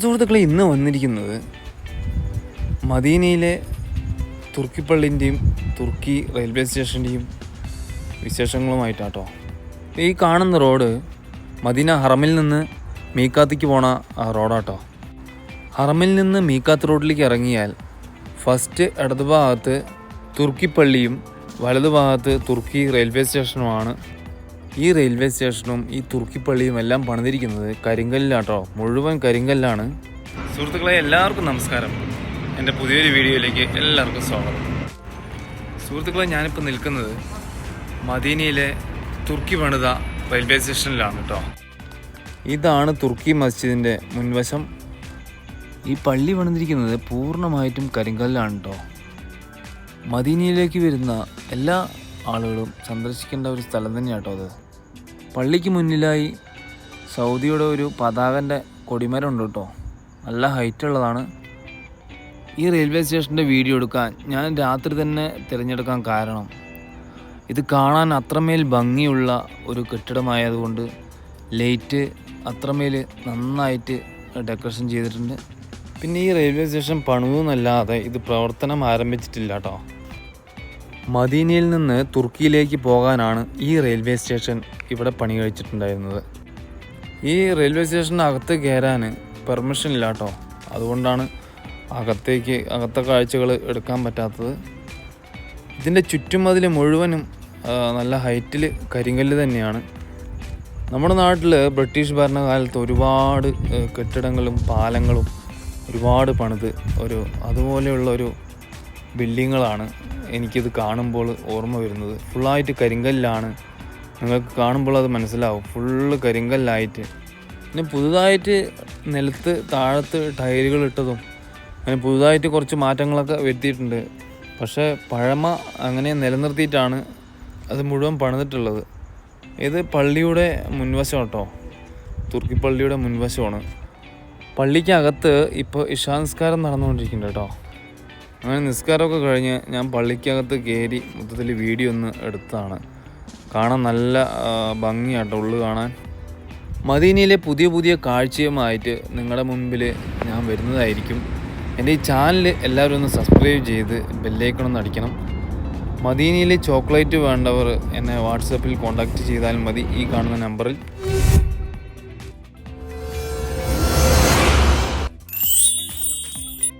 സുഹൃത്തുക്കളെ ഇന്ന് വന്നിരിക്കുന്നത് മദീനയിലെ തുർക്കിപ്പള്ളിന്റെയും തുർക്കി റെയിൽവേ സ്റ്റേഷന്റെയും വിശേഷങ്ങളുമായിട്ടാട്ടോ. ഈ കാണുന്ന റോഡ് മദീന ഹറമിൽ നിന്ന് മീക്കാത്തിക്ക് പോണ റോഡാട്ടോ. ഹറമിൽ നിന്ന് മീക്കാത്ത് റോഡിലേക്ക് ഇറങ്ങിയാൽ ഫസ്റ്റ് ഇടതുഭാഗത്ത് തുർക്കിപ്പള്ളിയും വലതുഭാഗത്ത് തുർക്കി റെയിൽവേ സ്റ്റേഷനുമാണ് ഈ റെയിൽവേ സ്റ്റേഷനും ഈ തുർക്കിപ്പള്ളിയും എല്ലാം പണിതിരിക്കുന്നത് കരിങ്കല്ലാട്ടോ. മുഴുവൻ കരിങ്കല്ലാണ്. സുഹൃത്തുക്കളെ എല്ലാവർക്കും നമസ്കാരം. എന്റെ പുതിയൊരു വീഡിയോയിലേക്ക് എല്ലാവർക്കും സ്വാഗതം. സുഹൃത്തുക്കളെ ഞാനിപ്പോൾ നിൽക്കുന്നത് മദീനയിലെ തുർക്കി പണിത റെയിൽവേ സ്റ്റേഷനിലാണ് കേട്ടോ. ഇതാണ് തുർക്കി മസ്ജിദിന്റെ മുൻവശം. ഈ പള്ളി പണിതിരിക്കുന്നത് പൂർണമായിട്ടും കരിങ്കല്ലാണ് കേട്ടോ. മദീനയിലേക്ക് വരുന്ന എല്ലാ ആളുകളും സന്ദർശിക്കേണ്ട ഒരു സ്ഥലം തന്നെയാണ് കേട്ടോ അത്. പള്ളിക്ക് മുന്നിലായി സൗദിയുടെ ഒരു പതാകന്റെ കൊടിമരം ഉണ്ട് കേട്ടോ. നല്ല ഹൈറ്റ് ഉള്ളതാണ്. ഈ റെയിൽവേ സ്റ്റേഷന്റെ വീഡിയോ എടുക്കാൻ ഞാൻ രാത്രി തന്നെ തിരഞ്ഞെടുക്കാൻ കാരണം ഇത് കാണാൻ അത്രമേൽ ഭംഗിയുള്ള ഒരു കെട്ടിടമായതുകൊണ്ട് ലൈറ്റ് അത്രമേൽ നന്നായിട്ട് ഡെക്കറേഷൻ ചെയ്തിട്ടുണ്ട്. പിന്നെ ഈ റെയിൽവേ സ്റ്റേഷൻ പണിതെന്നല്ലാതെ ഇത് പ്രവർത്തനം ആരംഭിച്ചിട്ടില്ല കേട്ടോ. മദീനയിൽ നിന്ന് തുർക്കിയിലേക്ക് പോകാനാണ് ഈ റെയിൽവേ സ്റ്റേഷൻ ഇവിടെ പണി കഴിച്ചിട്ടുണ്ടായിരുന്നത്. ഈ റെയിൽവേ സ്റ്റേഷനകത്ത് കയറാൻ പെർമിഷൻ ഇല്ല കേട്ടോ അതുകൊണ്ടാണ് അകത്തേക്ക് അകത്തെ കാഴ്ചകൾ എടുക്കാൻ പറ്റാത്തത്. ഇതിന്റെ ചുറ്റുമതിൽ മുഴുവനും നല്ല ഹൈറ്റിൽ കരിങ്കല്ല് തന്നെയാണ്. നമ്മുടെ നാട്ടിൽ ബ്രിട്ടീഷ് ഭരണകാലത്ത് ഒരുപാട് കെട്ടിടങ്ങളും പാലങ്ങളും ഒരുപാട് പണിത് ഒരു അതുപോലെയുള്ള ഒരു ബിൽഡിങ്ങുകളാണ് എനിക്കിത് കാണുമ്പോൾ ഓർമ്മ വരുന്നത്. ഫുള്ളായിട്ട് കരിങ്കല്ലാണ്. നിങ്ങൾക്ക് കാണുമ്പോൾ അത് മനസ്സിലാവും. ഫുള്ള് കരിങ്കല്ലായിട്ട്. പിന്നെ പുതുതായിട്ട് നിലത്ത് താഴത്ത് ടയറുകൾ ഇട്ടതും അങ്ങനെ പുതുതായിട്ട് കുറച്ച് മാറ്റങ്ങളൊക്കെ വരുത്തിയിട്ടുണ്ട്. പക്ഷേ പഴമ അങ്ങനെ നിലനിർത്തിയിട്ടാണ് അത് മുഴുവൻ പണിതിട്ടുള്ളത്. ഇത് പള്ളിയുടെ മുൻവശം കേട്ടോ. തുർക്കി പള്ളിയുടെ മുൻവശമാണ്. പള്ളിക്കകത്ത് ഇപ്പോൾ ഇഷാ നിസ്കാരം നടന്നുകൊണ്ടിരിക്കുന്നുണ്ട് കേട്ടോ. അങ്ങനെ നിസ്കാരമൊക്കെ കഴിഞ്ഞ് ഞാൻ പള്ളിക്കകത്ത് കയറി മൊത്തത്തിൽ വീഡിയോ ഒന്ന് എടുത്താണ്. കാണാൻ നല്ല ഭംഗിയാട്ടോ ഉള്ളു കാണാൻ. മദീനയിലെ പുതിയ പുതിയ കാഴ്ചയുമായിട്ട് നിങ്ങളുടെ മുൻപിൽ ഞാൻ വരുന്നതായിരിക്കും. എന്റെ ഈ ചാനൽ എല്ലാവരും ഒന്ന് സബ്സ്ക്രൈബ് ചെയ്ത് ബെല്ലൈക്കണമെന്ന് അടിക്കണം. മദീനയിലെ ചോക്ലേറ്റ് വേണ്ടവർ എന്നെ വാട്സപ്പിൽ കോൺടാക്റ്റ് ചെയ്താൽ മതി ഈ കാണുന്ന നമ്പറിൽ.